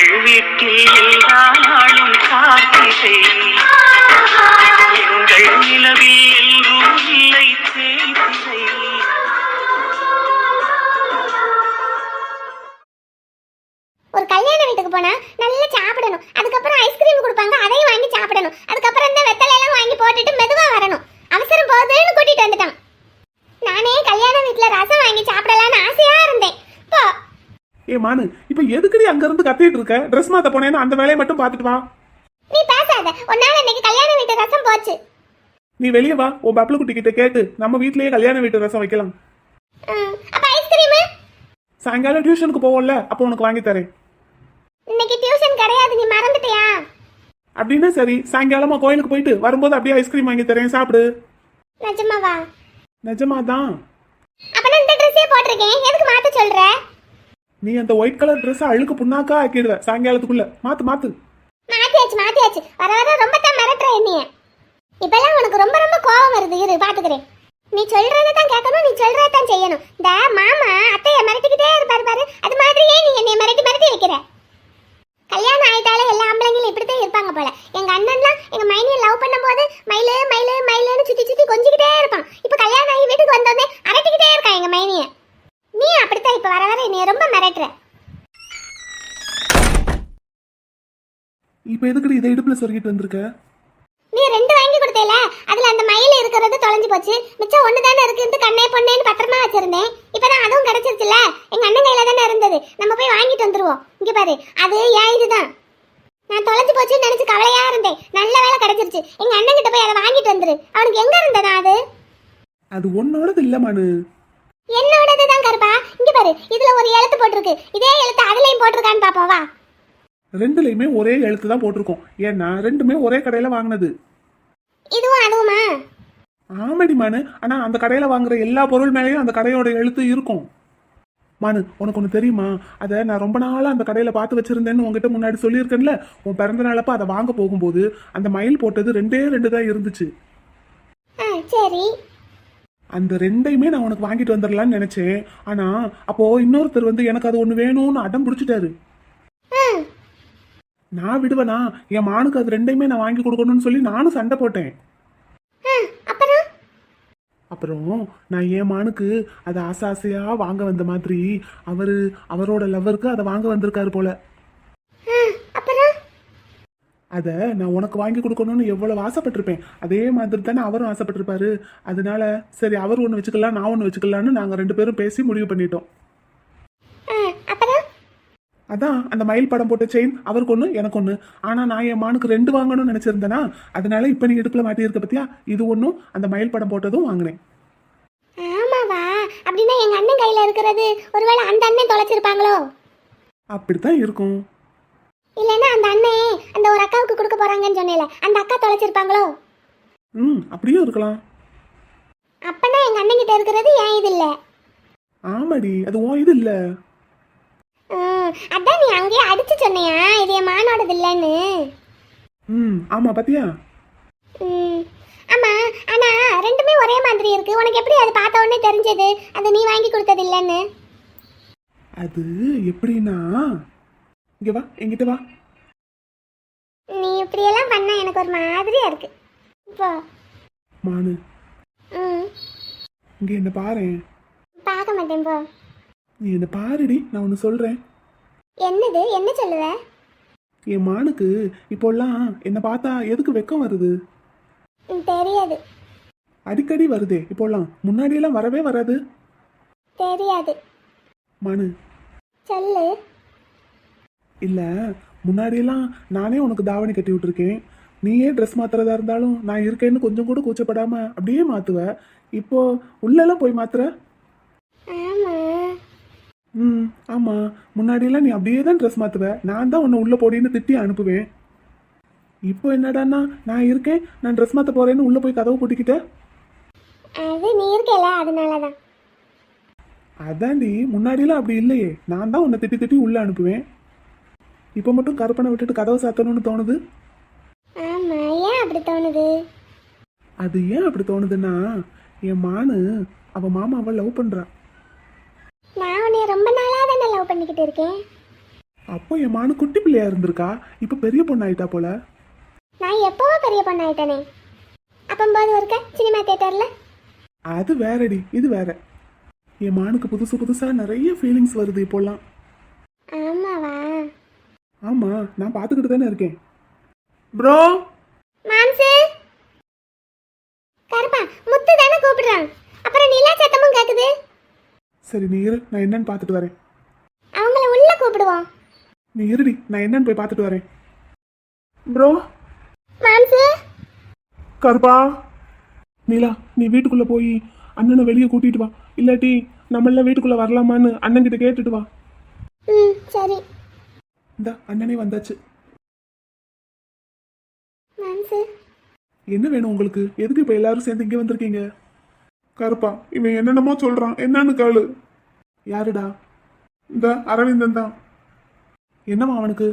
எங்கள் வீட்டில் எல்லா நாளும் காத்திரை. எங்கள் நிலவில் எல்லோரும் இல்லை தேய்திரை ஒரு கல்யாண வீட்டுக்கு போனா நல்லா சாப்பிடணும். அதுக்கப்புறம் ஐஸ்கிரீம் கொடுப்பாங்க அதையும் வாங்கி சாப்பிடணும். அதுக்கப்புறம் இந்த வெத்தலை எல்லாம் வாங்கி போட்டுட்டு மெதுவா வரணும். அவசரம் போகுதுன்னு கூட்டிட்டு வந்துட்டான். நானே கல்யாண வீட்டுல ரசம் வாங்கி சாப்பிடலாம்னு ஆசையா இருந்தேன். போ. ஏ மானு இப்ப எதுக்குடி அங்க இருந்து கத்திட்டு இருக்க? ட்ரெஸ் மாத்த போனேன்னு அந்த வேலையை மட்டும் பாத்துட்டு வா. நீ பேசாத. உன்னால இன்னைக்கு கல்யாண வீட்டு ரசம் போச்சு. நீ வெளியே வா உன் பப்ளு குட்டி கிட்ட கேட்டு நம்ம வீட்லயே கல்யாண வீட்டு ரசம் வைக்கலாம். அப்ப ஐஸ்கிரீம் சாயங்காலம் டியூஷனுக்கு போவோம்ல அப்போ உனக்கு வாங்கி தரேன். இன்னைக்கு டியூஷன் கிடையாது நீ மறந்துட்டியா? அப்படின்னா சரி சாயங்காலமா கோயிலுக்கு போயிட்டு வரும்போது அப்படியே ஐஸ்கிரீம் வாங்கி தரேன் சாப்பிடு. நிஜமாவா? நிஜமாதான். அப்ப நான் இந்த ட்ரெஸ்ஸே போட்டிருக்கேன். எதுக்கு மாத்த சொல்ற? நீ அந்த ஒயிட் கலர் ட்ரெஸ் அழுக்கு புண்ணாக்கா ஆக்கிடுவ. சாயங்காலத்துக்குள்ள. மாத்து மாத்து. மாத்தியாச்சு மாத்தியாச்சு. வர வர ரொம்ப தான் மிரட்டுற என்னைய. இப்பெல்லாம் உனக்கு ரொம்ப ரொம்ப கோவம் வருது. இரு பாத்துக்கிறேன். நீ சொல்றதை தான் கேட்கணும் நீ சொல்றதை தான் செய்யணும். இந்த மாமா அத்தைய மிரட்டிக்கிட்டே இருப்பாரு பாரு. அது மாதிரியே நீ என்னை மிரட்டி மிரட்டி வைக்கிற. கல்யாணம் ஆயிட்டாலே எல்லா ஆம்பளைங்களும் இப்படித்தான் இருப்பாங்க போல. எங்க அண்ணன்லாம் எங்க மைனியை லவ் பண்ணும்போது மயிலு மயிலு மயிலுன்னு சுத்தி சுத்தி கொஞ்சிக்கிட்டே இருப்பான். இப்ப கல்யாணம் ஆகி வீட்டுக்கு வந்தோடனே அரட்டிக்கிட்டே இருக்கான் எங்க மைனியை. நீ அப்படித்தான் இப்ப வர வர என்னைய ரொம்ப மிரட்டுற. இப்ப எதுக்குடி இதை இடுப்புல சொருகிட்டு வந்திருக்க? நீ ரெண்டு வாங்கி கொடுத்தேல அதுல அந்த மயில் இருக்கிறது தொலைஞ்சு போச்சு. மிச்சம் ஒண்ணு தானே இருக்குன்ட்டு கண்ணே பொண்ணேன்னு பத்திரமா வச்சிருந்தேன். இப்பதான் அதுவும் கிடைச்சிருச்சுல. எங்க அண்ணன் கையில தானே இருந்தது. நம்ம போய் வாங்கிட்டு வந்துருவோம். இங்க பாரு அது ஏன் இதுதான்? நான் தொலைஞ்சு போச்சுன்னு நினைச்சு கவலையா இருந்தேன். நல்ல வேலை கிடைச்சிருச்சு. எங்க அண்ணன் கிட்ட போய் அதை வாங்கிட்டு வந்துரு. அவனுக்கு எங்க இருந்ததா அது? அது உன்னோடது இல்ல மனு. என்னோடது தான் கருப்பா. இங்க பாரு இதுல ஒரு எழுத்து போட்டிருக்கு. இதே எழுத்து அதுலயும் போட்டிருக்கான்னு பாப்பாவா ரெண்டுலயுமே ஒரே எழுத்து தான் போட்டிருக்கோம். ஏன்னா ரெண்டுமே ஒரே கடையில வாங்கினது. இதுவும் அதுவுமா? ஆமாடி மனு. ஆனா அந்த கடையில வாங்குற எல்லா பொருள் மேலயும் அந்த கடையோட எழுத்து இருக்கும். மனு உனக்கு ஒன்று தெரியுமா? அதை நான் ரொம்ப நாளா அந்த கடையில பார்த்து வச்சிருந்தேன்னு உங்ககிட்ட முன்னாடி சொல்லியிருக்கேன்ல? உன் பிறந்த நாளப்ப அதை வாங்க போகும்போது அந்த மயில் போட்டது ரெண்டே ரெண்டு தான் இருந்துச்சு. சரி. அந்த ரெண்டையுமே நான் உனக்கு வாங்கிட்டு வந்துடலான்னு நினைச்சேன். ஆனா அப்போ இன்னொருத்தர் வந்து எனக்கு அது ஒன்று வேணும்னு அடம் பிடிச்சிட்டாரு. நான் விடுவேனா? என் மானுக்கு அது ரெண்டையுமே நான் வாங்கி கொடுக்கணும்னு சொல்லி நானும் சண்டை போட்டேன். அப்புறம் நான் என் மானுக்கு அதை ஆசை ஆசையா வாங்க வந்த மாதிரி அவரு அவரோட லவ்வருக்கு அதை வாங்க வந்திருக்காரு போல. அதை நான் உனக்கு வாங்கி கொடுக்கணும்னு எவ்வளவு ஆசைப்பட்டிருப்பேன். அதே மாதிரி தானே அவரும் ஆசைப்பட்டிருப்பாரு. அதனால சரி அவர் ஒன்று வச்சுக்கலாம் நான் ஒன்று வச்சுக்கலாம்னு நாங்கள் ரெண்டு பேரும் பேசி முடிவு பண்ணிட்டோம். அதான் அந்த மயில் படம் போட்ட செயின் அவருக்கு ஒன்று எனக்கு ஒன்று ஆனால் நான் என் மானுக்கு ரெண்டு வாங்கணும்னு நினச்சிருந்தேனா அதனால இப்போ நீ இடுப்பில் மாட்டியிருக்க பத்தியா? இது ஒன்றும் அந்த மயில் படம் போட்டதும் வாங்கினேன். ஆமாவா? அப்படின்னா எங்க அண்ணன் கையில இருக்கிறது ஒருவேளை அந்த அண்ணன் தொலைச்சிருப்பாங்களோ? அப்படித்தான் இருக்கும். இல்லைன்னா அந்த அண்ணன் அந்த ஒரு அக்காவுக்கு கொடுக்க போறாங்கன்னு சொன்னேல அந்த அக்கா தொலைச்சிருப்பாங்களோ? ம் அப்படியும் இருக்கலாம். அப்பனா எங்க அண்ணன் கிட்ட இருக்கிறது ஏன் இது இல்ல? ஆமாடி அது உன் இது இல்லை. ம், அதான் நீ அங்கேயே அடிச்சு சொன்னியா இது என் மானோடது இல்லைன்னு? ம் ஆமாம் பாத்தியா? ம், ஆமா ஆனா ரெண்டுமே ஒரே மாதிரி இருக்கு. உனக்கு எப்படி அது பார்த்த உடனே தெரிஞ்சது? அது நீ வாங்கி கொடுத்தது இல்லைன்னு? அது எப்படின்னா இங்க வா என்கிட்ட வா. நீ இப்படியெல்லாம் பண்ண எனக்கு ஒரு மாதிரியா இருக்கு. இப்போ மானு. ம். இங்க என்ன பாரேன் பார்க்க மாட்டேன் போ. நீ என்ன பாருடி நான் ஒன்று சொல்றேன். என்னது? என்ன சொல்லுவ? என் மானுக்கு இப்போல்லாம் என்னை பார்த்தா எதுக்கு வெக்கம் வருது? ம், தெரியாது. அடிக்கடி வருதே இப்போல்லாம். முன்னாடியெல்லாம் வரவே வராது. தெரியாது. மானு. சொல்லு. இல்ல முன்னாடியெல்லாம் நானே உனக்கு தாவணி கட்டி விட்டுருக்கேன். நீயே ட்ரெஸ் மாத்துறதா இருந்தாலும் நான் இருக்கேன்னு கொஞ்சம் கூட கூச்சப்படாம அப்படியே மாத்துவ. இப்போ உள்ளெல்லாம் போய் மாத்துற? ம் ஆமா. முன்னாடியெல்லாம் நீ அப்படியே தான் ட்ரெஸ் மாத்துவ. நான் தான் உன்னை உள்ள போடின்னு திட்டி அனுப்புவேன். இப்போ என்னடான்னா நான் இருக்கேன் நான் ட்ரெஸ் மாத்த போறேன்னு உள்ள போய் கதவு பூட்டிக்கிட்ட? அது நீ இருக்கல அதனாலதான். அதாண்டி முன்னாடியெல்லாம் அப்படி இல்லையே. நான் தான் உன்னை திட்டி திட்டி உள்ள அனுப்புவேன். இப்போ மட்டும் கருப்பனை விட்டுட்டு கதவை சாத்தணும்னு தோணுது? ஆமா ஏன் அப்படி தோணுது? அது ஏன் அப்படி தோணுதுன்னா என் மானு அவ மாமாவை லவ் பண்றா. நான் உன்னை ரொம்ப நாளா தானே லவ் பண்ணிக்கிட்டு இருக்கேன். அப்போ என் மானு குட்டி பிள்ளையா இருந்திருக்கா? இப்ப பெரிய பொண்ணு ஆயிட்டா போல? நான் எப்போவோ பெரிய பொண்ணாயிட்டேனே. அப்பம்போது ஒருக்க சினிமா தியேட்டர்ல? அது வேறடி இது வேற. என் மானுக்கு புதுசு புதுசா நிறைய ஃபீலிங்ஸ் வருது இப்போல்லாம் ஆமாவா? ஆமா நான் பாத்துக்கிட்டு தானே இருக்கேன். ப்ரோ? மாம்சு? கருப்பா முத்து தானே கூப்பிடுறான். அப்புறம் நிலா சத்தமும் கேக்குது. சரி நீ இரு நான் என்னன்னு பார்த்துட்டு வரேன். அவங்கள உள்ள கூப்பிடுவோம். நீ இருடி நான் என்னன்னு போய் பார்த்துட்டு வரேன். ப்ரோ? மாம்சு? கருப்பா? நீலா நீ வீட்டுக்குள்ள போய் அண்ணனை வெளியே கூட்டிட்டு வா. இல்லாட்டி நம்மளாம் வீட்டுக்குள்ள வரலாமான்னு அண்ணன் கிட்ட கேட்டுட்டு வா. ம் சரி. இந்த அண்ணனே வந்தாச்சு. என்ன வேணும் உங்களுக்கு? எதுக்கு இப்ப எல்லாரும் சேர்ந்து இங்க வந்திருக்கீங்க? கருப்பா இவன் என்னென்னமோ சொல்றான். என்னன்னு கேளு. யாருடா? இந்த அரவிந்தன் தான். என்னவா அவனுக்கு?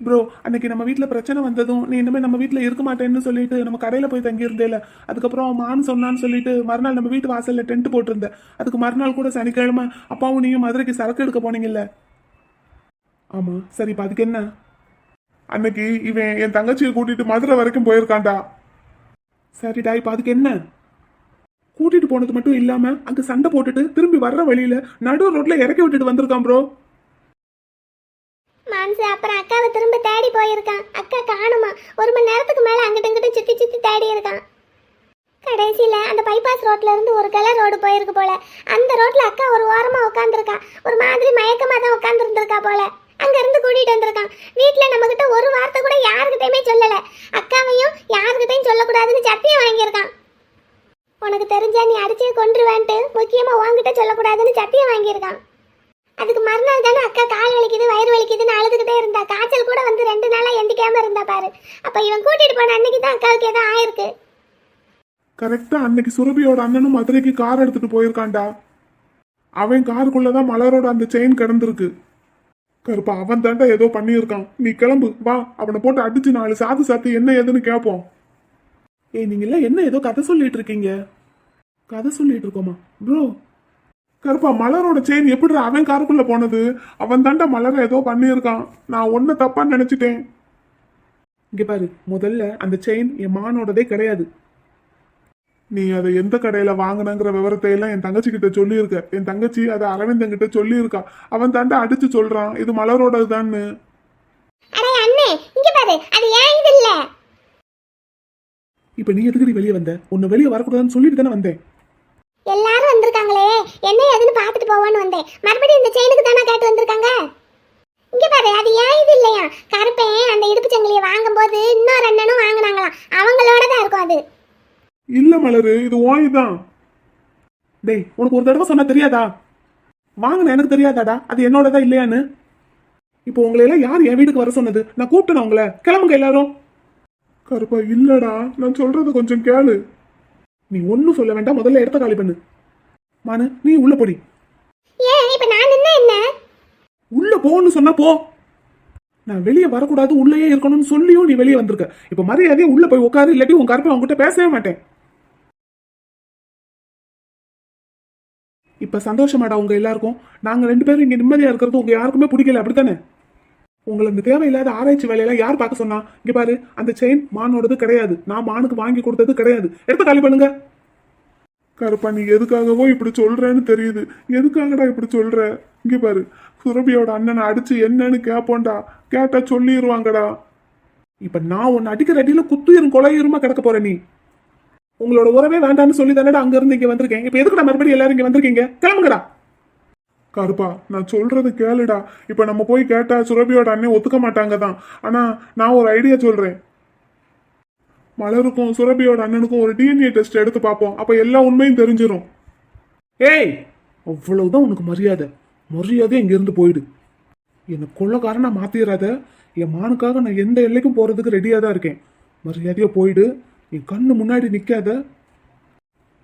ப்ரோ அன்னைக்கு நம்ம வீட்டில் பிரச்சனை வந்ததும் நீ இனிமேல் நம்ம வீட்டில் இருக்க மாட்டேன்னு சொல்லிட்டு நம்ம கடையில் போய் தங்கியிருந்தேல. அதுக்கப்புறம் மான் சொன்னான்னு சொல்லிட்டு மறுநாள் நம்ம வீட்டு வாசலில் டென்ட் போட்டிருந்தேன். அதுக்கு மறுநாள் கூட சனிக்கிழமை அப்பாவும் நீயும் மதுரைக்கு சரக்கு எடுக்க போனீங்கல்ல. ஆமாம் சரி இப்போ அதுக்கு என்ன? அன்னைக்கு இவன் என் தங்கச்சியை கூட்டிட்டு மதுரை வரைக்கும் போயிருக்கான்டா. சரிடா இப்போ அதுக்கு என்ன? கூட்டிட்டு போனது மட்டும் இல்லாம அங்க சண்டை போட்டுட்டு திரும்பி வர்ற வழியில நடு ரோட்ல இறக்கி விட்டுட்டு வந்திருக்கான் ப்ரோ மாம்சு அப்புறம் அக்காவை திரும்ப தேடி போயிருக்கான். அக்கா காணுமா? ஒரு மணி நேரத்துக்கு மேல அங்கிட்டு இங்கிட்டு சுத்தி சுத்தி தேடி இருக்கான். கடைசியில அந்த பைபாஸ் ரோட்ல இருந்து ஒரு கிளை ரோடு போயிருக்கு போல. அந்த ரோட்ல அக்கா ஒரு ஓரமா உட்காந்துருக்கா ஒரு மாதிரி மயக்கமா தான் உட்காந்துருந்துருக்கா போல. அங்கேருந்து கூட்டிகிட்டு வந்திருக்கான். வீட்டில் நம்மக்கிட்ட ஒரு வார்த்தை கூட யாருக்கிட்டையுமே சொல்லலை. அக்காவையும் யாருக்கிட்டையும் சொல்லக்கூடாதுன்னு சத்தியம் வாங்கியிருக்கான். உனக்கு தெரிஞ்சா நீ அடிச்சே கொன்றுவேன்ட்டு முக்கியமாக உன்கிட்ட சொல்லக்கூடாதுன்னு சத்தியம் வாங்கியிருக்கான். அதுக்கு மறுநாள் தானே அக்கா கால் வலிக்குது வயிறு வலிக்குதுன்னு அழுதுகிட்டே இருந்தா. காய்ச்சல் கூட வந்து ரெண்டு நாளாக எந்திக்காம இருந்தா பாரு. அப்போ இவன் கூட்டிட்டு போன அன்னைக்கு தான் அக்காவுக்கு ஏதோ ஆயிருக்கு. கரெக்டா அன்னைக்கு சுரபியோட அண்ணனும் மதுரைக்கு கார் எடுத்துட்டு போயிருக்கான்டா. அவன் காருக்குள்ளதான் மலரோட அந்த செயின் கிடந்திருக்கு. கருப்பா அவன் தாண்டா ஏதோ பண்ணியிருக்கான். நீ கிளம்பு வா. அவனை போட்டு அடிச்சு நாலு சாத்து சாத்து என்ன ஏதுன்னு கேட்போம் ஏய் நீங்களாம் என்ன ஏதோ கதை சொல்லிட்டு இருக்கீங்க கதை சொல்லிட்டு இருக்கோமா ப்ரோ கருப்பா மலரோட செயின் எப்படி அவன் காருக்குள்ள போனது? அவன் தாண்டா மலரை ஏதோ பண்ணியிருக்கான். நான் ஒன்ன தப்பா நினைச்சிட்டேன். இங்க பாரு முதல்ல அந்த செயின் என் மானோடதே கிடையாது. நீ அதை எந்த கடையில வாங்கினங்கிற விவரத்தை எல்லாம் என் தங்கச்சி கிட்ட சொல்லியிருக்க. என் தங்கச்சி அதை அரவிந்தன் கிட்ட சொல்லியிருக்கா. அவன் தாண்டா அடிச்சு சொல்றான். இது மலரோடதுதான்னு. அடே அண்ணே இங்க பாரு. அது ஏன் இது இல்ல? இப்ப நீ எதுக்கடி வெளியே வந்த? உன்னை வெளியே வரக்கூடாதுன்னு சொல்லிட்டு தானே வந்தேன். எல்லாரும் வந்திருக்காங்களே. என்ன ஏதுன்னு பார்த்துட்டு போவான்னு வந்தேன். மறுபடியும் இந்த செயினுக்கு தானே கேட்டு வந்திருக்காங்க? இங்க பாரு அது ஏன் இது இல்லையா? கருப்பேன் அந்த இடுப்பு சங்கிலியை வாங்கும்போது இன்னொரு அண்ணனும் வாங்கினாங்களாம். அவங்களோட தான் இருக்கும் அது. இல்ல மலரு இது ஓய் தான். டேய் உனக்கு ஒரு தடவை சொன்னா தெரியாதா? வாங்கின எனக்கு தெரியாதாடா? அது என்னோடதா இல்லையான்னு? இப்போ உங்களை எல்லாம் யார் என் வீட்டுக்கு வர சொன்னது? நான் கூப்பிட்டேன் உங்களை? கிளம்புங்க எல்லாரும். கருப்பா இல்லடா. நான் சொல்றது கொஞ்சம் கேளு. நீ ஒன்னும் சொல்ல வேண்டாம். முதல்ல இடத்த காலி பண்ணு. மானு நீ உள்ள போடி. ஏன் இப்ப நான் நின்ன என்ன? உள்ள போன்னு சொன்னா போ. நான் வெளியே வரக்கூடாது உள்ளேயே இருக்கணும்னு சொல்லியும் நீ வெளியே வந்திருக்க. இப்ப மரியாதையா உள்ள போய் உட்காரு இல்லாட்டி உன் கருப்பை உன்கிட்ட பேசவே மாட்டேன். இப்போ சந்தோஷமாடா உங்கள் எல்லாருக்கும். நாங்கள் ரெண்டு பேரும் இங்கே நிம்மதியாக இருக்கிறது உங்கள் யாருக்குமே பிடிக்கல அப்படித்தானே? உங்களை இந்த தேவையில்லாத ஆராய்ச்சி வேலையெல்லாம் யார் பார்க்க சொன்னா? இங்கே பாரு அந்த செயின் மானோடது கிடையாது. நான் மானுக்கு வாங்கி கொடுத்தது கிடையாது. எடுத்து காலி பண்ணுங்க. கருப்பா நீ எதுக்காகவோ இப்படி சொல்றேன்னு தெரியுது. எதுக்காகடா இப்படி சொல்ற? இங்க பாரு சுரபியோட அண்ணனை அடிச்சு என்னன்னு கேட்போண்டா கேட்டா சொல்லிடுவாங்கடா இப்ப நான் உன்னை அடிக்கிற அடியில குத்துயிரும் கொலையுருமா கிடக்க போற நீ? உங்களோட உறவே வேண்டாம்னு சொல்லி தானடா அங்க இருந்து இங்க வந்திருக்கேன். இப்ப எதுக்குடா மறுபடியும் எல்லாரும் இங்க வந்திருக்கீங்க? கிளம்புங்கடா. கருப்பா நான் சொல்றது கேளுடா. இப்ப நம்ம போய் கேட்டா சுரபியோட அண்ணன் ஒத்துக்க மாட்டாங்க தான் ஆனா நான் ஒரு ஐடியா சொல்றேன். மலருக்கும் சுரபியோட அண்ணனுக்கும் ஒரு டிஎன்ஏ டெஸ்ட் எடுத்து பார்ப்போம். அப்ப எல்லா உண்மையும் தெரிஞ்சிடும் ஏய் அவ்வளவுதான் உனக்கு மரியாதை. மரியாதை இங்க இருந்து போயிடு. என்னை கொள்ளக்காரனா மாத்திராத. என் மானுக்காக நான் எந்த எல்லைக்கும் போறதுக்கு ரெடியா தான் இருக்கேன். மரியாதையா போயிடு. என் கண்ணு முன்னாடி நிற்காத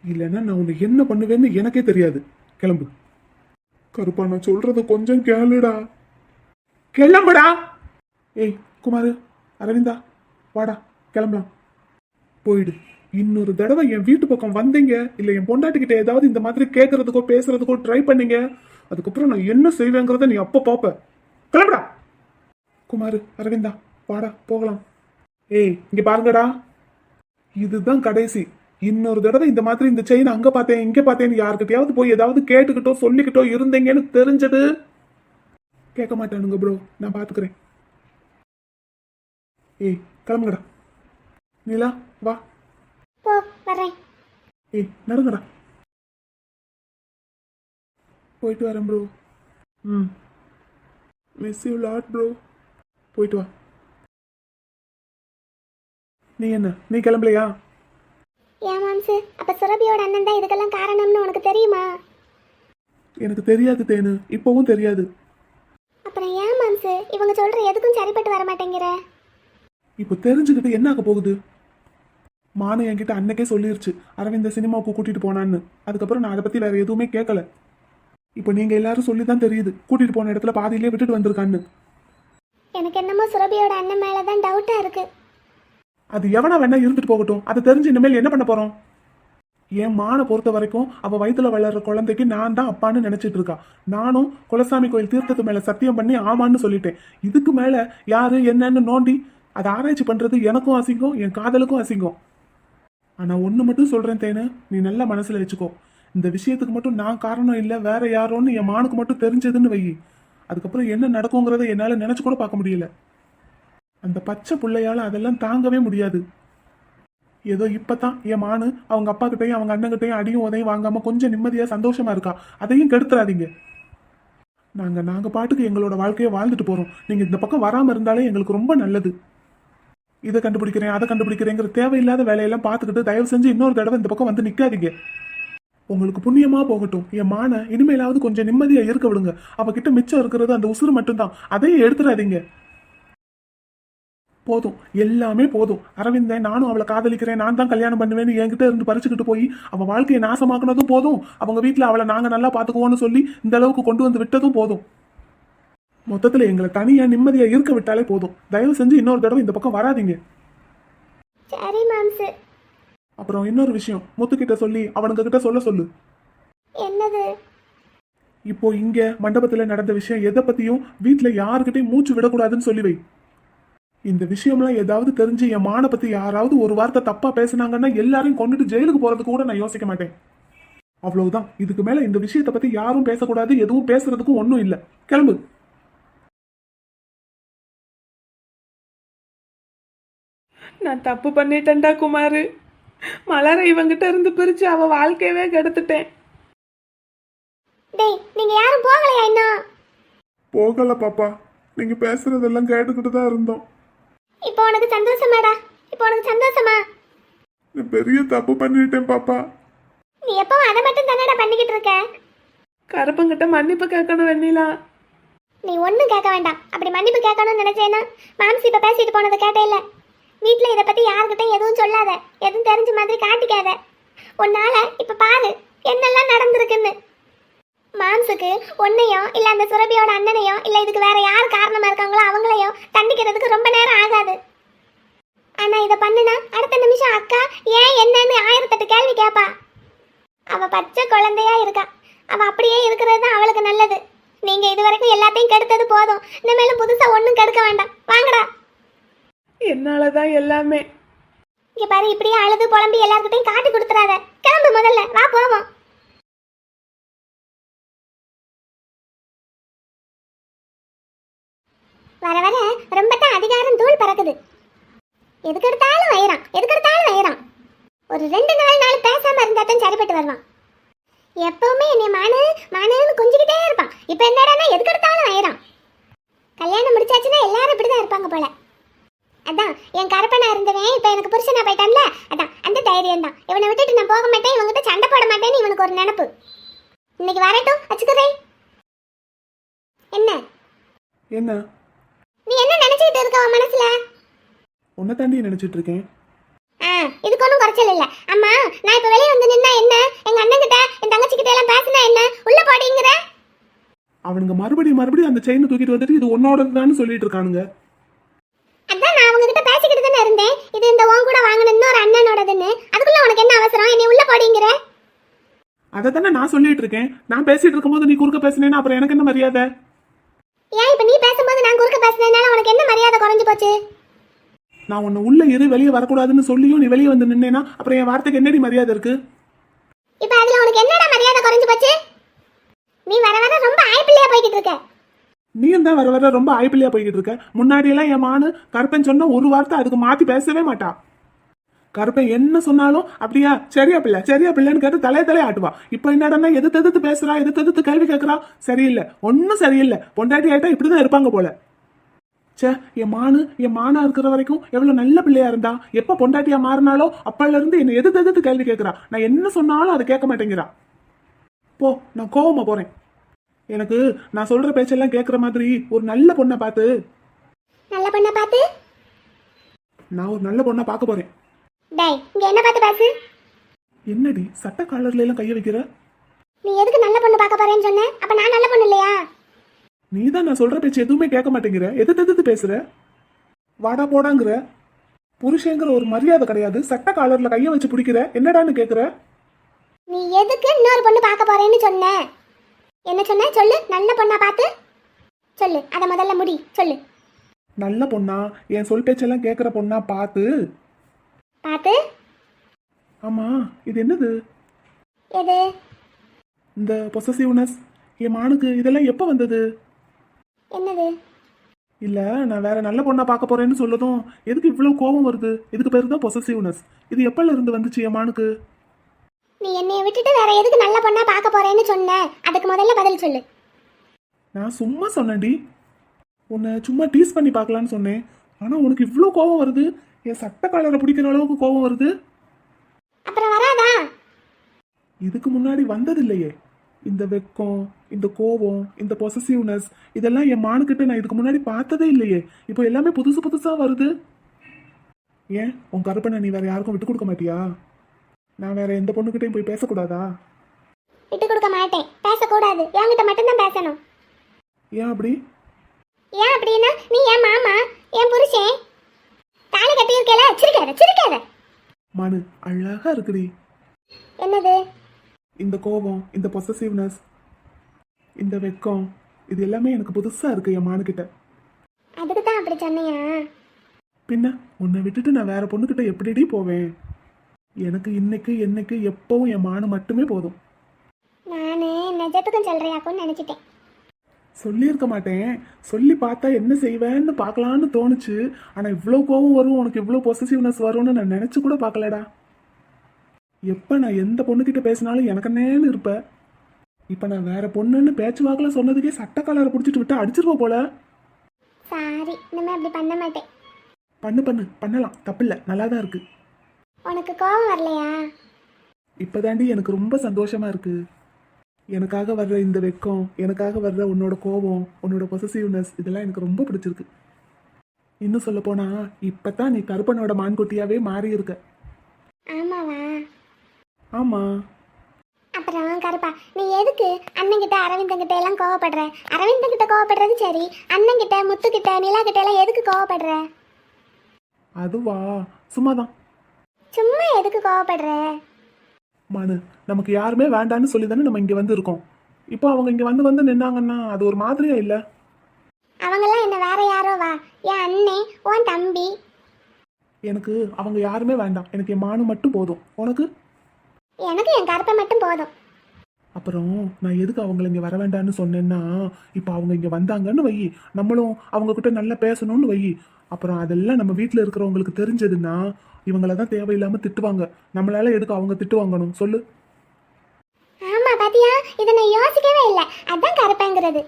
இல்லைன்னா நான் உன்னை என்ன பண்ணுவேன்னு எனக்கே தெரியாது. கிளம்பு. கருப்பா நான் சொல்றத கொஞ்சம் கேளுடா. கிளம்புடா. ஏய் குமாரு அரவிந்தா வாடா கிளம்பலாம். போயிடு. இன்னொரு தடவை என் வீட்டு பக்கம் வந்தீங்க. இல்லை என் பொண்டாட்டிக்கிட்ட ஏதாவது இந்த மாதிரி கேட்கறதுக்கோ பேசுறதுக்கோ ட்ரை பண்ணீங்க. அதுக்கப்புறம் நான் என்ன செய்வேங்கிறத நீ அப்போ பார்ப்ப கிளம்புடா. குமாரு அரவிந்தா வாடா போகலாம். ஏய் இங்கே பாருங்கடா. இதுதான் கடைசி. இன்னொரு தடவை இந்த மாதிரி இந்த செயின் அங்க பார்த்தேன் இங்க பார்த்தேன்னு யாருக்கிட்டயாவது போய் ஏதாவது கேட்டுக்கிட்டோ சொல்லிக்கிட்டோ இருந்தீங்கன்னு தெரிஞ்சது? கேட்க மாட்டானுங்க ப்ரோ நான் பாத்துக்கிறேன். ஏய் கிளம்புங்கடா. நீலா வா. ஏய் நடங்கடா. போயிட்டு வரேன் ப்ரோ ம். மிஸ் யூ லாட் ப்ரோ போயிட்டு வா. நீ என்ன? நீ கிளம்பலையா? ஏன் மாம்சு அப்ப சுரபியோட அண்ணன் தான் இதுக்கெல்லாம் காரணம்னு உனக்கு தெரியுமா? எனக்கு தெரியாது தேனு. இப்போவும் தெரியாது. அப்புறம் ஏன் மாம்சு இவங்க சொல்ற எதுக்கும் சரிப்பட்டு வர மாட்டேங்கிற? இப்போ தெரிஞ்சுக்கிட்டு என்ன ஆக போகுது? மானு என்கிட்ட அன்னைக்கே சொல்லிருச்சு. அரவிந்த சினிமாவுக்கு கூட்டிட்டு போனான்னு. அதுக்கப்புறம் நான் அதை பத்தி வேற எதுவுமே கேட்கல. இப்போ நீங்க எல்லாரும் சொல்லி தான் தெரியுது. கூட்டிட்டு போன இடத்துல பாதியிலே விட்டுட்டு வந்திருக்கான்னு. எனக்கு என்னமோ சுரபியோட அண்ணன் மேல தான் டவுட்டா இருக்கு. அது எவனா வேணா இருந்துட்டு போகட்டும். அதை தெரிஞ்சு இனிமேல் என்ன பண்ண போறோம்? என் மானை பொறுத்த வரைக்கும் அவ வயிற்றுல வளர்ற குழந்தைக்கு நான் தான் அப்பான்னு நினைச்சிட்டு இருக்கா. நானும் குலசாமி கோயில் தீர்த்தத்து மேல சத்தியம் பண்ணி ஆமான்னு சொல்லிட்டேன். இதுக்கு மேல யாரு என்னன்னு நோண்டி அதை ஆராய்ச்சி பண்றது எனக்கும் அசிங்கம் என் காதலுக்கும் அசிங்கம். ஆனா ஒண்ணு மட்டும் சொல்றேன் தேனு நீ நல்ல மனசுல வச்சுக்கோ. இந்த விஷயத்துக்கு மட்டும் நான் காரணம் இல்லை வேற யாரோன்னு என் மானுக்கு மட்டும் தெரிஞ்சதுன்னு வை அதுக்கப்புறம் என்ன நடக்குங்கிறத என்னால நினைச்சு கூட பார்க்க முடியல. அந்த பச்சை பிள்ளையால அதெல்லாம் தாங்கவே முடியாது. ஏதோ இப்பதான் என் மானு அவங்க அப்பா கிட்டையும் அவங்க அண்ணங்கிட்டையும் அடியும் உதையும் வாங்காம கொஞ்சம் நிம்மதியா சந்தோஷமா இருக்கா? அதையும் கெடுத்துறாதீங்க. நாங்க நாங்க பாட்டுக்கு எங்களோட வாழ்க்கையை வாழ்ந்துட்டு போறோம். நீங்க இந்த பக்கம் வராம இருந்தாலே எங்களுக்கு ரொம்ப நல்லது. இதை கண்டுபிடிக்கிறேன் அதை கண்டுபிடிக்கிறேங்கிற தேவையில்லாத வேலையெல்லாம் பார்த்துக்கிட்டு தயவு செஞ்சு இன்னொரு தடவை இந்த பக்கம் வந்து நிக்காதீங்க. உங்களுக்கு புண்ணியமா போகட்டும். என் மான இனிமேலாவது கொஞ்சம் நிம்மதியா இருக்க விடுங்க. அவகிட்ட மிச்சம் இருக்கிறது அந்த உசுறு மட்டும்தான். அதையும் எடுத்துடாதீங்க போதும். எல்லாமே போதும். அரவிந்தன் நானும் அவளை காதலிக்கிறேன். நான் தான் கல்யாணம் பண்ணுவேன்னு என்கிட்ட இருந்து பறிச்சுக்கிட்டு போய் அவ வாழ்க்கையை நாசமாக்குனதும் போதும். அவங்க வீட்டில் அவளை நாங்க நல்லா பார்த்துக்குவோம்னு சொல்லி இந்த அளவுக்கு கொண்டு வந்து விட்டதும் போதும். மொத்தத்தில் எங்களை தனியா நிம்மதியா இருக்க விட்டாலே போதும். தயவு செஞ்சு இன்னொரு தடவை இந்த பக்கம் வராதீங்க. சரி மாம்சு. அப்புறம் இன்னொரு விஷயம். முத்துக்கிட்ட சொல்லி அவனுங்க கிட்ட சொல்ல சொல்லு. என்னது? இப்போ இங்க மண்டபத்துல நடந்த விஷயம் எதை பத்தியும் வீட்ல யாருக்கிட்டையும் மூச்சு விடக்கூடாதுன்னு சொல்லி வை. இந்த விஷயம்லாம் ஏதாவது தெரிஞ்சு என் மான பத்தி யாராவது ஒரு வார்த்தை தப்பா பேசுனாங்கன்னா எல்லாரையும் கொண்டுட்டு ஜெயிலுக்கு போறதுக்கு கூட நான் யோசிக்க மாட்டேன். அவ்வளவுதான். இதுக்கு மேல இந்த விஷயத்தை பத்தி யாரும் பேசக்கூடாது எதுவும் பேசுறதுக்கும் ஒன்றும் இல்லை. கிளம்பு. நான் தப்பு பண்ணிட்டேன்டா குமாரு. மலரை இவங்கிட்ட இருந்து பிரிச்சு அவ வாழ்க்கையவே கெடுத்துட்டேன். டேய் நீங்க யாரும் போகலையா இன்னும்? போகல பாப்பா. நீங்க பேசுறதெல்லாம் கேட்டுக்கிட்டு தான் இருந்தோம். இப்போ உனக்கு சந்தோஷமாடா. இப்போ உனக்கு சந்தோஷமா? பெரிய தப்பு பண்ணிட்டேன் பாப்பா. நீ எப்பவும் அதை மட்டும் தானடா பண்ணிக்கிட்டு இருக்க? கருப்பங்கிட்ட மன்னிப்பு கேட்கணும் வெண்ணிலா. நீ ஒன்றும் கேட்க வேண்டாம். அப்படி மன்னிப்பு கேட்கணும்னு நினைச்சேன்னா மாம்சி இப்போ பேசிட்டு போனதை கேட்டே இல்லை. வீட்டில் இதை பற்றி யாருக்கிட்டையும் எதுவும் சொல்லாத. எதுவும் தெரிஞ்ச மாதிரி காட்டிக்காத. உன்னால இப்போ பாரு என்னெல்லாம் நடந்திருக்குன்னு. மாம்சுக்கு உன்னையும் இல்லை அந்த சுரபியோட அண்ணனையும் இல்லை இதுக்கு வேற யார் காரணமாக இருக்காங்களோ அவங்களையும் தண்டிக்கிறதுக்கு ரொம்ப நேரம் ஆகாது. ஆனால் இதை பண்ணுனா அடுத்த நிமிஷம் அக்கா ஏன் என்னன்னு ஆயிரத்தெட்டு கேள்வி கேட்பா அவ பச்சை குழந்தையா இருக்கா. அவ அப்படியே இருக்கிறது தான் அவளுக்கு நல்லது. நீங்க இது வரைக்கும் எல்லாத்தையும் கெடுத்தது போதும். இனிமேலும் புதுசா ஒண்ணும் கெடுக்க வேண்டாம். வாங்கடா. என்னாலதான் எல்லாமே. இங்க பாரு இப்படியே அழுது புலம்பி எல்லார்கிட்டையும் காட்டி கொடுத்துறாத. கிளம்பு முதல்ல. வா போவோம். வர வர ரொம்ப தான் அதிகாரம் தூள் பறக்குது. எதுக்கு எடுத்தாலும் வயிறான் எதுக்கு எடுத்தாலும் வயிறான் ஒரு ரெண்டு நாலு நாள் பேசாம இருந்தா தான் சரிப்பட்டு வருவான். எப்பவுமே என்னை மானு மானுன்னு கொஞ்சிக்கிட்டே இருப்பான். இப்போ என்னடா எதுக்கு எடுத்தாலும் வயிறான் கல்யாணம் முடிச்சாச்சுன்னா எல்லாரும் இப்படிதான் இருப்பாங்க போல. அதான் என் கருப்பனா இருந்தவன் இப்போ எனக்கு புருஷனா போயிட்டான்ல? அதான் அந்த தைரியம் தான் இவனை விட்டுட்டு நான் போக மாட்டேன் இவங்கிட்ட சண்டை போட மாட்டேன்னு இவனுக்கு ஒரு நினப்பு. இன்னைக்கு வரட்டும் வச்சுக்கிறேன் என்ன? என்ன? நீ என்ன நினைச்சிட்டு இருக்க உன் மனசுல? உன்னை தாண்டி நினைச்சிட்டு இருக்கேன். ஆ இதுக்கு ஒன்றும் குறைச்சல் இல்லை. அம்மா நான் இப்போ வெளியே வந்து நின்னா என்ன? எங்க அண்ணன் கிட்ட என் தங்கச்சி கிட்ட எல்லாம் பேசினா என்ன? உள்ள போடிங்கிற. அவனுங்க மறுபடியும் மறுபடியும் அந்த செயினை தூக்கிட்டு வந்துட்டு இது உன்னோடதுதான்னு சொல்லிட்டு இருக்கானுங்க. அதான் நான் அவங்க கிட்ட பேசிக்கிட்டு தானே இருந்தேன். இது இந்த உன் கூட வாங்கின இன்னொரு அண்ணனோடதுன்னு. அதுக்குள்ள உனக்கு என்ன அவசரம்? என்னை உள்ள போடிங்கிற. அதை தானே நான் சொல்லிட்டு இருக்கேன். நான் பேசிட்டு இருக்கும்போது நீ குறுக்க பேசினேன்னா அப்புறம் எனக்கு என்ன மரியாதை? ஏன் இப்போ நீ பேசும்போது நான் குறுக்க பேசுனதுனால உனக்கு என்ன மரியாதை குறைஞ்சு போச்சு? நான் உன்னை உள்ள இரு வெளியே வரக்கூடாதுன்னு சொல்லியும் நீ வெளியே வந்து நின்னேனா அப்புறம் என் வார்த்தைக்கு என்னடி மரியாதை இருக்கு? இப்ப அதுல உனக்கு என்னடா மரியாதை குறைஞ்சு போச்சு? நீ வர வர ரொம்ப ஆய்ப்பிள்ளையா போய்கிட்டு இருக்க. நீயும் தான் வர வர ரொம்ப ஆய்ப்பிள்ளையா போய்கிட்டு இருக்க? முன்னாடி எல்லாம் என் மானு கருப்பன் சொன்ன ஒரு வார்த்தை அதுக்கு மாத்தி பேசவே மாட்டா. கருப்பன் என்ன சொன்னாலும் அப்படியா? சரியா பிள்ளை சரியா பிள்ளைன்னு கேட்டு தலைய தலைய ஆட்டுவா. இப்போ என்னடா எதிர்த்து எதிர்த்து பேசுறா எதிர்த்து எதிர்த்து கேள்வி கேட்கறா சரியில்லை. ஒன்றும் சரியில்லை. பொண்டாட்டி ஆயிட்டா இப்படிதான் இருப்பாங்க போல. ச்சே என் மானு என் மானா இருக்கிற வரைக்கும் எவ்வளவு நல்ல பிள்ளையா இருந்தா? எப்ப பொண்டாட்டியா மாறினாலோ அப்பல இருந்து என்னை எதிர்த்து எதிர்த்து கேள்வி கேட்கறா நான் என்ன சொன்னாலும் அதை கேட்க மாட்டேங்கிறா. போ நான் கோவமா போறேன். எனக்கு நான் சொல்ற பேச்செல்லாம் கேட்குற மாதிரி ஒரு நல்ல பொண்ணை பார்த்து நல்ல பொண்ணை பார்த்து நான் ஒரு நல்ல பொண்ணை பார்க்க போறேன். டேய் இங்க என்ன பார்த்து பேசு? என்னடி சட்ட காலர்ல எல்லாம் கைய வைக்கிற? நீ எதுக்கு நல்ல பொண்ணு பார்க்க போறேன்னு சொன்ன? அப்ப நான் நல்ல பொண்ணு இல்லையா? நீ தான் நான் சொல்ற பேச்சு எதுவுமே கேட்க மாட்டேங்கிற. எதிர்த்து எதிர்த்து பேசுற? வாடா போடாங்கிற. புருஷங்கிற ஒரு மரியாதை கிடையாது. சட்ட காலர்ல கைய வச்சு பிடிக்கிற. என்னடான்னு கேக்குற? நீ எதுக்கு இன்னொரு பொண்ணு பார்க்க போறேன்னு சொன்ன? என்ன சொன்ன? சொல்லு நல்ல பொண்ணா பார்த்து. சொல்லு அத முதல்ல முடி சொல்லு. நல்ல பொண்ணா? என் சொல் பேச்செல்லாம் கேட்குற பொண்ணா பார்த்து. பார்த்து ஆமா இது என்னது? எது? இந்த பொசசிவ்னஸ் என் மானுக்கு இதெல்லாம் எப்போ வந்தது? என்னது? இல்ல நான் வேற நல்ல பொண்ணா பார்க்க போறேன்னு சொல்லதும் எதுக்கு இவ்வளவு கோபம் வருது? இதுக்கு பேரு தான் பொசசிவ்னஸ் இது எப்பல இருந்து வந்துச்சு என் மானுக்கு? நீ என்னைய விட்டுட்டு வேற எதுக்கு நல்ல பொண்ணா பார்க்க போறேன்னு சொன்ன? அதுக்கு முதல்ல பதில் சொல்லு. நான் சும்மா சொன்னேன்டி. உன்னை சும்மா டீஸ் பண்ணி பார்க்கலான்னு சொன்னேன். ஆனா உனக்கு இவ்வளோ கோபம் வருது. என் சட்ட காலரை பிடிக்கிற அளவுக்கு கோபம் வருது? அப்புறம் வராதா? இதுக்கு முன்னாடி வந்தது இல்லையே இந்த வெக்கம் இந்த கோபம் இந்த பொசசிவ்னஸ் இதெல்லாம் என் மானுக்கிட்ட நான் இதுக்கு முன்னாடி பார்த்ததே இல்லையே. இப்போ எல்லாமே புதுசு புதுசா வருது. ஏன்? உன் கருப்பனை நீ வேற யாருக்கும் விட்டு கொடுக்க மாட்டியா? நான் வேற எந்த பொண்ணுகிட்டையும் போய் பேசக்கூடாதா? விட்டு கொடுக்க மாட்டேன். பேசக்கூடாது. என்கிட்ட மட்டும்தான் பேசணும். ஏன் அப்படி? ஏன் அப்படின்னா நீ என் மாமா என் புருஷன் தாலி கட்டியிருக்கல சிரிக்காத சிரிக்காத. மனு அழகா இருக்குடி. என்னது? இந்த கோபம் இந்த பொசசிவ்னஸ் இந்த வெக்கம் இது எல்லாமே எனக்கு புதுசா இருக்கு என் மானுக்கிட்ட அதுக்கு தான் அப்படி சொன்னியா பின்ன உன்னை விட்டுட்டு நான் வேற பொண்ணுகிட்ட எப்படிடி போவேன்? எனக்கு இன்னைக்கு என்னைக்கு எப்பவும் என் மானு மட்டுமே போதும். நான் நிஜத்துக்கும் சொல்றியாக்குன்னு நினைச்சிட்டேன். சொல்லியிருக்க மாட்டேன். சொல்லி பார்த்தா என்ன செய்வேன்னு பார்க்கலான்னு தோணுச்சு. ஆனா இவ்வளோ கோவம் வரும் உனக்கு இவ்வளோ பொசசிவ்னஸ் வரும்னு நான் நினைச்சு கூட பார்க்கலடா. எப்ப நான் எந்த பொண்ணுகிட்ட பேசினாலும் எனக்குன்னேன்னு இருப்ப. இப்ப நான் வேற பொண்ணுன்னு பேச்சு வாக்கில் சொன்னதுக்கே சட்ட கலரை பிடிச்சிட்டு விட்டு அடிச்சிருவ போல. சாரி இனிமே அப்படி பண்ண மாட்டேன். பண்ணு பண்ணு. பண்ணலாம். தப்பில்ல. நல்லா தான் இருக்கு. உனக்கு கோபம் வரலையா? இப்பதாண்டி எனக்கு ரொம்ப சந்தோஷமா இருக்கு. எனக்காக வர்ற இந்த வெக்கம் எனக்காக வர்ற உன்னோட கோபம் உன்னோட பொசசிவ்னஸ் இதெல்லாம் எனக்கு ரொம்ப பிடிச்சிருக்கு. இன்னும் சொல்ல போனா இப்பதான் நீ கருப்பனோட மான்குட்டியாவே மாறி இருக்க ஆமாவா? ஆமா. அப்புறம் கருப்பா நீ எதுக்கு அண்ணன்கிட்ட அரவிந்தங்கிட்ட எல்லாம் கோவப்படுற? அரவிந்தங்கிட்ட கோவப்படுறது சரி அண்ணன்கிட்ட முத்துக்கிட்ட நிலா கிட்ட எல்லாம் எதுக்கு கோவப்படுற? அதுவா? சும்மாதான். சும்மா எதுக்கு கோவப்படுற? மனு நமக்கு யாருமே வேண்டான்னு சொல்லி தானே நம்ம இங்க வந்து இருக்கோம் இப்போ அவங்க இங்க வந்து வந்து நின்னாங்கன்னா அது ஒரு மாதிரியா இல்ல? அவங்கெல்லாம் என்ன வேற யாரோ வா. என் அண்ணே உன் தம்பி. எனக்கு அவங்க யாருமே வேண்டாம். எனக்கு என் மானு மட்டும் போதும். உனக்கு? எனக்கு என் கருப்பை மட்டும் போதும். அப்புறம் நான் எதுக்கு அவங்கள இங்கே வர வேண்டாம்னு சொன்னேன்னா இப்போ அவங்க இங்கே வந்தாங்கன்னு வை. நம்மளும் அவங்க கிட்ட நல்லா பேசணும்னு வை. அப்புறம் அதெல்லாம் நம்ம வீட்டில் இருக்கிறவங்களுக்கு தெரிஞ்சதுன்னா இவங்கள தான் தேவையில்லாமல் திட்டுவாங்க. நம்மளால எதுக்கு அவங்க திட்டு வாங்கணும்? சொல்லு. ஆமா பாத்தியா? இதை நான் யோசிக்கவே இல்லை. அதான் கருப்பங்கிறது.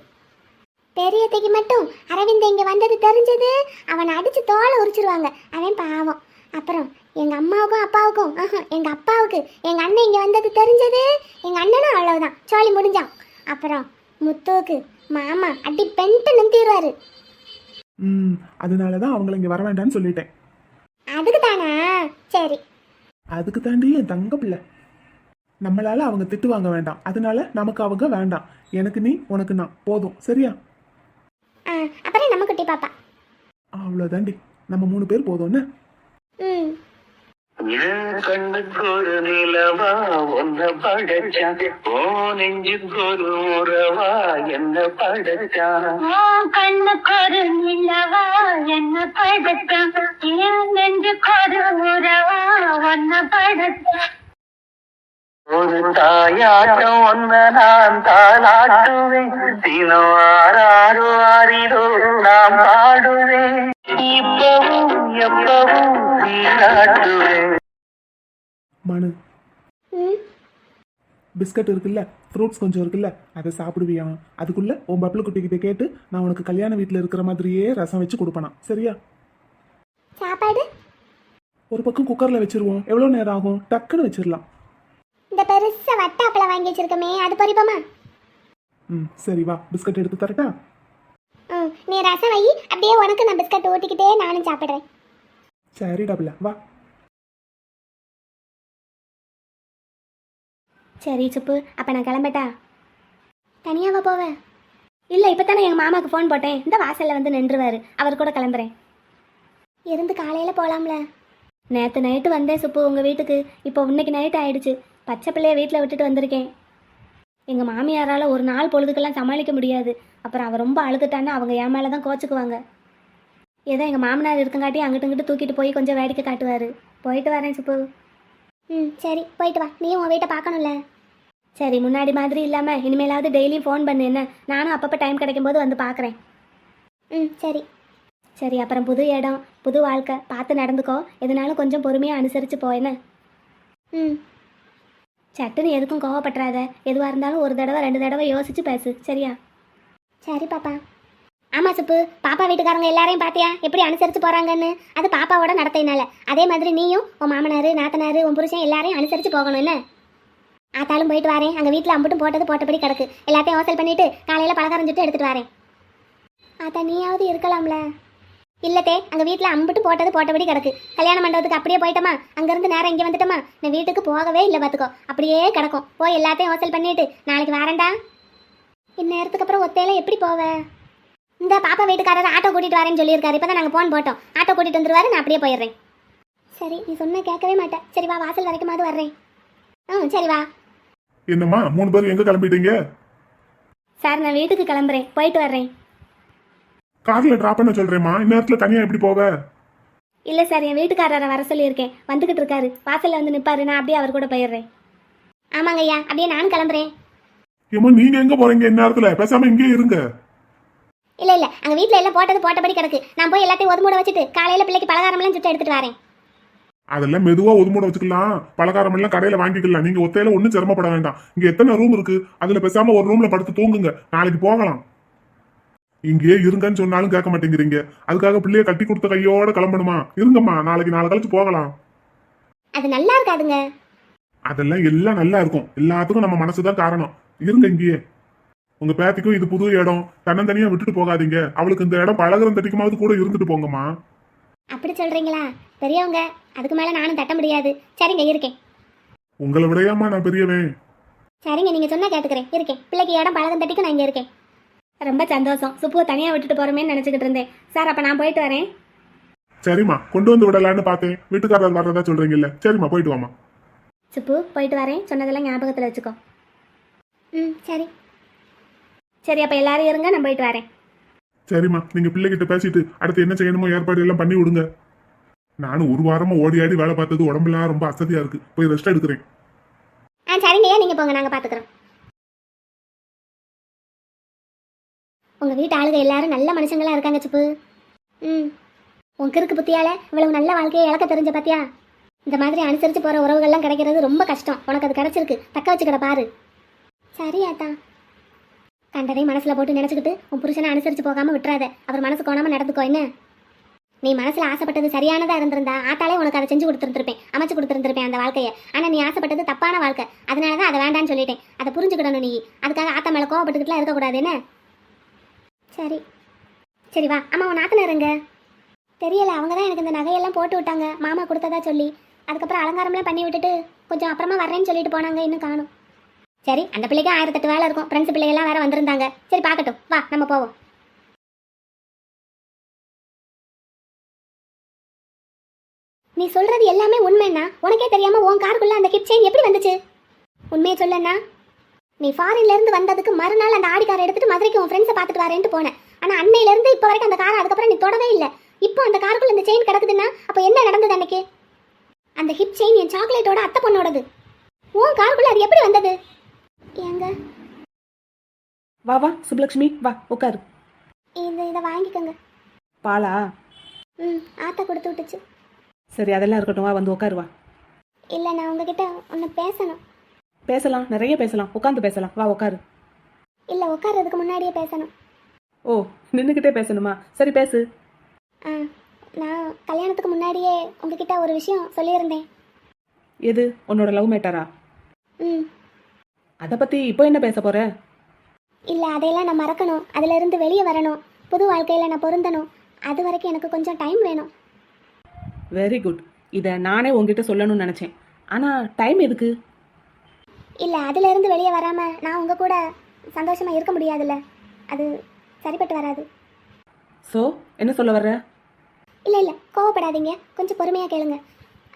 பெரியத்தைக்கு மட்டும் அரவிந்த் இங்க வந்தது தெரிஞ்சது அவனை அடிச்சு தோலை உரிச்சிருவாங்க. அவன் பாவம். அப்புறம் எங்க அம்மாவுக்கும் அப்பாவுக்கும் எங்க அப்பாவுக்கு எங்க அண்ணன் இங்க வந்தது தெரிஞ்சது? எங்க அண்ணனும் அவ்வளவுதான். சோழி முடிஞ்சான் அப்புறம் முத்துவுக்கு மாமா அடி பெண்ட்டு நிறுத்திடுவாரு ம் அதனால தான் அவங்கள இங்கே வர வேண்டாம்னு சொல்லிட்டேன். அதுக்கு தாண்டி என் தங்க பிள்ளை. நம்மளால அவங்க திட்டு வாங்க வேண்டாம். அதனால நமக்கு அவங்க வேண்டாம். எனக்கு நீ உனக்கு நான். போதும். சரியா? அப்புறம் நம்ம குட்டி பாப்பா. அவ்வளோதாண்டி நம்ம மூணு பேர் போதும்னு ம். என் கண்ணுக்கு ஒரு நிலவா ஒன்ன படைச்சா. ஓ நெஞ்சுக்கு ஒரு உறவா என்ன படைச்சா. கண்ணுக்கொரு நிலவா என்ன படுத்த நெஞ்சுக்கொரு உறவா ஒன்ன படுத்த ஒரு தாயாட்டம் ஒன்ன நான் தாளாட்டுவேன். தினம் ஆறாரோ ஆறிரோ நான் பாடுவேன். மனு. பிஸ்கட் இருக்குல்ல ஃப்ரூட்ஸ் கொஞ்சம் இருக்குல்ல அதை சாப்பிடுவியா? அதுக்குள்ள உன் பப்ளு குட்டிக்கிட்ட கேட்டு நான் உனக்கு கல்யாண வீட்டில் இருக்கிற மாதிரியே ரசம் வச்சு கொடுப்பேனா? சரியா? சாப்பாடு? ஒரு பக்கம் குக்கரில் வச்சிருவோம். எவ்வளோ நேரம் ஆகும்? டக்குன்னு வச்சிடலாம் இந்த பெருசா வட்டாப்பழம் வாங்கி வச்சிருக்கமே அது பொரிப்போமா? ம் சரி வா. பிஸ்கட் எடுத்து தரட்டா? நீ ரசம் வை அப்படியே உனக்கு நான் பிஸ்கட் ஊட்டிக்கிட்டே நானும் சாப்பிட்றேன். சரி டபுள வா. சரி சுப்பு அப்போ நான் கிளம்பட்டா? தனியாவா போவேன் இல்லை இப்போ தானே எங்கள் மாமாவுக்கு ஃபோன் போட்டேன். இந்த வாசலில் வந்து நின்றுவார். அவர் கூட கிளம்புறேன். இருந்து காலையில் போகலாம்ல நேற்று நைட்டு வந்தேன் சுப்பு உங்கள் வீட்டுக்கு. இப்போ இன்னைக்கு நைட் ஆயிடுச்சு. பச்சை பிள்ளைய வீட்டில் விட்டுட்டு வந்திருக்கேன். எங்கள் மாமியாரால் ஒரு நாள் பொழுதுக்கெல்லாம் சமாளிக்க முடியாது. அப்புறம் அவள் ரொம்ப அழுதுட்டான்னா அவங்க என் மேலே தான் கோச்சுக்குவாங்க. ஏதோ எங்கள் மாமனார் இருக்கங்காட்டி அங்கிட்டு இங்கிட்டு தூக்கிட்டு போய் கொஞ்சம் வேடிக்கை காட்டுவார். போயிட்டு வரேன் சுப்பு. ம் சரி போயிட்டு வா. நீயும் உன் வீட்டை பார்க்கணும்ல? சரி முன்னாடி மாதிரி இல்லாமல் இனிமேலாவது டெய்லியும் ஃபோன் பண்ணு என்ன? நானும் அப்பப்போ டைம் கிடைக்கும்போது வந்து பார்க்குறேன் ம் சரி. சரி அப்புறம் புது இடம் புது வாழ்க்கை பார்த்து நடந்துக்கோ. எதுனாலும் கொஞ்சம் பொறுமையாக அனுசரித்து போ என்ன? ம். சட்டுன்னு எதுக்கும் கோவப்பட்டுறாத. எதுவாக இருந்தாலும் ஒரு தடவை ரெண்டு தடவை யோசிச்சு பேசு. சரியா? சரி பாப்பா. ஆமாம் சுப்பு. பாப்பா வீட்டுக்காரங்க எல்லாரையும் பார்த்தியா எப்படி அனுசரித்து போகிறாங்கன்னு அது பாப்பாவோட நடத்தினால. அதே மாதிரி நீயும் உன் மாமனார் நாத்தனார் உன் புருஷன் எல்லாரையும் அனுசரித்து போகணும் என்ன? ஆத்தாலும் போயிட்டு வரேன். அங்கே வீட்டில் அம்புட்டும் போட்டது போட்டபடி கிடக்கு. எல்லாத்தையும் ஹோசல் பண்ணிவிட்டு காலையில் பலகாரம் சுட்டு எடுத்துகிட்டு வரேன். ஆத்தா நீயாவது இருக்கலாம்ல. இல்லத்தே அங்கே வீட்டில் அம்புட்டு போட்டது போட்டபடி கிடக்கு. கல்யாண மண்டபத்துக்கு அப்படியே போயிட்டோமா? அங்கேருந்து நேரம் இங்கே வந்துட்டோமா? நான் வீட்டுக்கு போகவே இல்லை பார்த்துக்கோ அப்படியே கிடக்கும். போய் எல்லாத்தையும் ஹோசல் பண்ணிட்டு நாளைக்கு வரேன்டா. இந்நேரத்துக்கு அப்புறம் ஒத்தையில எப்படி போவ? இந்த பாப்பா வீட்டுக்காரர் ஆட்டோ கூட்டிட்டு வரேன்னு சொல்லியிருக்காரு. இப்போ தான் நாங்கள் ஃபோன் போட்டோம். ஆட்டோ கூட்டிட்டு வந்துருவாரு நான் அப்படியே போயிடுறேன். சரி நீ சொன்ன கேட்கவே மாட்டேன். சரி வா வாசல் வரைக்குமாவது வர்றேன். ம் சரி வா. என்னம்மா மூணு பேரும் எங்க கிளம்பிட்டீங்க? சார் நான் வீட்டுக்கு கிளம்புறேன். போயிட்டு வர்றேன். கார்ல டிராப் பண்ண சொல்றேம்மா. இந்நேரத்துல தனியா எப்படி போவ? இல்லை சார் என் வீட்டுக்காரரை வர சொல்லியிருக்கேன். வந்துக்கிட்டு இருக்காரு. வாசலில் வந்து நிற்பாரு நான் அப்படியே அவர் கூட போயிடுறேன். ஆமாங்க ஐயா. அப்படியே நானும் கிளம்புறேன். ஏம்மா நீங்க எங்க போறீங்க இந்நேரத்துல? பேசாம இங்கே இருங்க. இல்லை இல்லை. அங்கே வீட்டில் எல்லாம் போட்டது போட்டபடி கிடக்கு. நான் போய் எல்லாத்தையும் ஒரு மூட வச்சுட்டு காலையில் பிள்ளைக்கு பலகாரம்லாம் சுட்டு எடுத்துட்டு வரேன். அதெல்லாம் மெதுவா ஒதுமூட வச்சுக்கலாம். பலகாரம் எல்லாம் கடையில வாங்கிக்கலாம். நீங்க ஒத்தையில ஒண்ணும் சிரமப்பட வேண்டாம். இங்க எத்தனை ரூம் இருக்கு? அதுல பேசாம ஒரு ரூம்ல படுத்து தூங்குங்க. நாளைக்கு போகலாம். இங்கேயே இருங்கன்னு சொன்னாலும் கேட்க மாட்டேங்கிறீங்க. அதுக்காக பிள்ளைய கட்டி கொடுத்த கையோட கிளம்பணுமா? இருங்கம்மா நாளைக்கு நாளை கழிச்சு போகலாம். அது நல்லா இருக்காதுங்க. அதெல்லாம் எல்லாம் நல்லா இருக்கும். எல்லாத்துக்கும் நம்ம மனசுதான் காரணம். இருங்க இங்கேயே. உங்க பேத்திக்கும் இது புது இடம். தன்னந்தனியா விட்டுட்டு போகாதீங்க. அவளுக்கு இந்த இடம் பழகுறம் தட்டிக்குமாவது கூட இருந்துட்டு போங்கம்மா. அப்படி சொல்கிறீங்களா பெரியவங்க அதுக்கு மேலே நானும் தட்ட முடியாது. சரிங்க இருக்கேன். உங்களை விடையாம்மா நான் பெரியவன். சரிங்க நீங்கள் சொன்னால் கேட்டுக்கிறேன். இருக்கேன். பிள்ளைக்கு இடம் பழகம் தட்டிக்கு நான் இங்கே இருக்கேன். ரொம்ப சந்தோஷம். சுப்புவை தனியாக விட்டுட்டு போகிறோமேன்னு நினச்சிக்கிட்டு இருந்தேன். சார் அப்போ நான் போயிட்டு வரேன். சரிம்மா கொண்டு வந்து விடலான்னு பார்த்தேன். வீட்டுக்காரர் வர்றதா சொல்றீங்கல்ல. சரிம்மா போயிட்டு வாமா சுப்பு போயிட்டு வரேன். சொன்னதெல்லாம் ஞாபகத்தில் வச்சுக்கோ. ம் சரி. சரி அப்போ எல்லாரும் இருங்க நான் போயிட்டு வரேன். சரிம்மா நீங்க பிள்ளைகிட்ட பேசிட்டு அடுத்து என்ன செய்யணுமோ ஏற்பாடு எல்லாம் பண்ணி விடுங்க. நானும் ஒரு வாரமா ஓடி ஆடி வேலை பார்த்தது உடம்புலாம் ரொம்ப அசதியா இருக்கு. போய் ரெஸ்ட் எடுக்கிறேன். ஆ சரிங்கய்யா நீங்கள் போங்க நாங்கள் பார்த்துக்குறோம் உங்கள் வீட்டு ஆளுங்க எல்லாரும் நல்ல மனுஷங்களா இருக்காங்க சிப்பு. ம். உன் கிறுக்கு புத்தியால இவ்வளவு நல்ல வாழ்க்கையை இழக்க தெரிஞ்ச பாத்தியா? இந்த மாதிரி அனுசரித்து போகிற உறவுகள்லாம் கிடைக்கிறது ரொம்ப கஷ்டம். உனக்கு அது கிடைச்சிருக்கு. தக்க வச்சுக்கிட பாரு. சரி ஆத்தா. கண்டதை மனசில் போட்டு நினச்சிக்கிட்டு உன் புருஷனை அனுசரித்து போகாமல் விட்டுறாத. அவர் மனசு கோணாமல் நடந்துக்கோ என்ன? நீ மனசில் ஆசைப்பட்டது சரியானதா இருந்திருந்தா ஆத்தாலே உனக்கு அதை செஞ்சு கொடுத்துருந்துருப்பேன். அமைச்சு கொடுத்துருந்துருப்பேன் அந்த வாழ்க்கையை. ஆனால் நீ ஆசைப்பட்டது தப்பான வாழ்க்கை. அதனால தான் அதை வேண்டான்னு சொல்லிட்டேன். அதை புரிஞ்சுக்கிடணும் நீ. அதுக்காக ஆத்தா மேலே கோவப்பட்டுக்கிட்டுலாம் இருக்கக்கூடாது என்ன? சரி. சரி வா. அம்மா உன் நாத்தனார் எங்க? தெரியல. அவங்க தான் எனக்கு இந்த நகையெல்லாம் போட்டு விட்டாங்க. மாமா கொடுத்ததா சொல்லி. அதுக்கப்புறம் அலங்காரம்லாம் பண்ணி விட்டுட்டு கொஞ்சம் அப்புறமா வரேன்னு சொல்லிட்டு போனாங்க இன்னும் காணும். சரி அந்த பிள்ளைக்கு ஆயிரத்தெட்டு வேலை இருக்கும். ஃப்ரெண்ட்ஸ் பிள்ளைகள்லாம் வேற வந்திருந்தாங்க. சரி பார்க்கட்டும். வா நம்ம போவோம். நீ சொல்றது எல்லாமே உண்மைன்னா உனக்கே தெரியாம உன் காருக்குள்ள அந்த ஹிப் செயின் எப்படி வந்துச்சு? உண்மையை சொல்லன்னா நீ ஃபாரின்ல இருந்து வந்ததுக்கு மறுநாள் அந்த ஆடி காரை எடுத்துட்டு மதுரைக்கு உன் ஃப்ரெண்ட்ஸை பார்த்துட்டு வரேன்ட்டு போனேன். ஆனா அன்னையில இருந்து இப்போ வரைக்கும் அந்த காரை அதுக்கப்புறம் நீ தொடவே இல்லை. இப்போ அந்த காருக்குள்ள இந்த செயின் கிடக்குதுன்னா அப்போ என்ன நடந்தது அன்னைக்கு? அந்த ஹிப் செயின் என் சாக்லேட்டோட அத்தை பொண்ணோடது. உன் காருக்குள்ள அது எப்படி வந்தது? ஏங்க? வா வா சுப்லக்ஷ்மி வா உட்காரு இந்த இதை வாங்கிக்கோங்க. பாலா? ம் ஆத்தா கொடுத்து விட்டுச்சு. சரி அதெல்லாம் இருக்கட்டும் வா வந்து உட்காரு வா. இல்லை நான் உங்ககிட்ட ஒன்று பேசணும். பேசலாம் நிறைய பேசலாம். உட்காந்து பேசலாம். வா உட்காரு. இல்லை உட்கார்றதுக்கு முன்னாடியே பேசணும். ஓ நின்றுக்கிட்டே பேசணுமா? சரி பேசு. ஆ நான் கல்யாணத்துக்கு முன்னாடியே உங்ககிட்ட ஒரு விஷயம் சொல்லியிருந்தேன். எது? உன்னோட லவ் மேட்டரா ம். அதை பற்றி இப்போ என்ன பேச போற? இல்லை அதையெல்லாம் நான் மறக்கணும். அதிலிருந்து வெளியே வரணும். புது வாழ்க்கையில் நான் பொருந்தணும். அது வரைக்கும் எனக்கு கொஞ்சம் டைம் வேணும். வெரி குட் இதை நானே உங்ககிட்ட சொல்லணும்னு நினச்சேன். ஆனால் டைம் எதுக்கு? இல்லை அதிலிருந்து வெளியே வராமல் நான் உங்கள் கூட சந்தோஷமாக இருக்க முடியாதுல்ல. அது சரிப்பட்டு வராது. ஸோ என்ன சொல்ல வர்ற? இல்லை இல்லை கோவப்படாதீங்க. கொஞ்சம் பொறுமையாக கேளுங்க.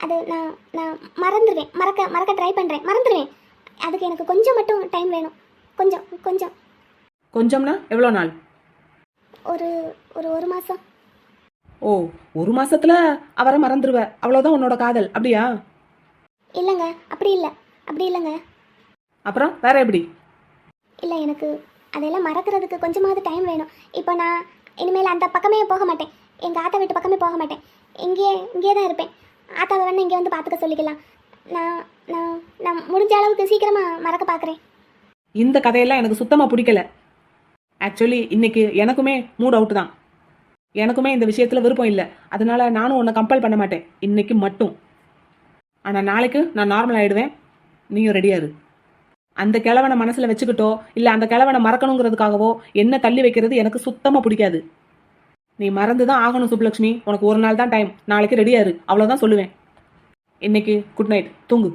அது நான் நான் மறந்துடுவேன் மறக்க மறக்க ட்ரை பண்ணுறேன் மறந்துடுவேன் அதுக்கு எனக்கு கொஞ்சம் மட்டும் டைம் வேணும். கொஞ்சம் கொஞ்சம். கொஞ்சம்னா எவ்வளோ நாள்? ஒரு ஒரு ஒரு மாதம் ஓ ஒரு மாசத்துல அவரை மறந்துடுவ அவ்வளோதான் உன்னோட காதல். அப்படியா? இல்லைங்க அப்படி இல்லை. அப்படி இல்லைங்க. அப்புறம் வேற எப்படி? இல்லை எனக்கு அதெல்லாம் மறக்கிறதுக்கு கொஞ்சமாவது டைம் வேணும். இப்போ நான் இனிமேல் அந்த பக்கமே போக மாட்டேன். எங்கள் ஆத்தா வீட்டு பக்கமே போக மாட்டேன். இங்கேயே இங்கேயே தான் இருப்பேன். ஆத்தாவை வேணா இங்கே வந்து பார்த்துக்க சொல்லிக்கலாம். நான் நான் நான் முடிஞ்ச அளவுக்கு சீக்கிரமாக மறக்க பார்க்குறேன். இந்த கதையெல்லாம் எனக்கு சுத்தமாக பிடிக்கல. ஆக்சுவலி இன்னைக்கு எனக்குமே மூட் அவுட் தான். எனக்குமே இந்த விஷயத்தில் விருப்பம் இல்லை. அதனால நானும் உன்னை கம்பல் பண்ண மாட்டேன். இன்னைக்கு மட்டும். ஆனால் நாளைக்கு நான் நார்மல் ஆயிடுவேன். நீயும் ரெடியா இரு. அந்த கிழவனை மனசில் வச்சுக்கிட்டோ இல்லை அந்த கிழவனை மறக்கணுங்கிறதுக்காகவோ என்ன தள்ளி வைக்கிறது எனக்கு சுத்தமாக பிடிக்காது. நீ மறந்து தான் ஆகணும் சுப்புலட்சுமி உனக்கு ஒரு நாள் தான் டைம் நாளைக்கு ரெடியாரு அவ்வளோதான் சொல்லுவேன். இன்னைக்கு குட் நைட் தூங்கு.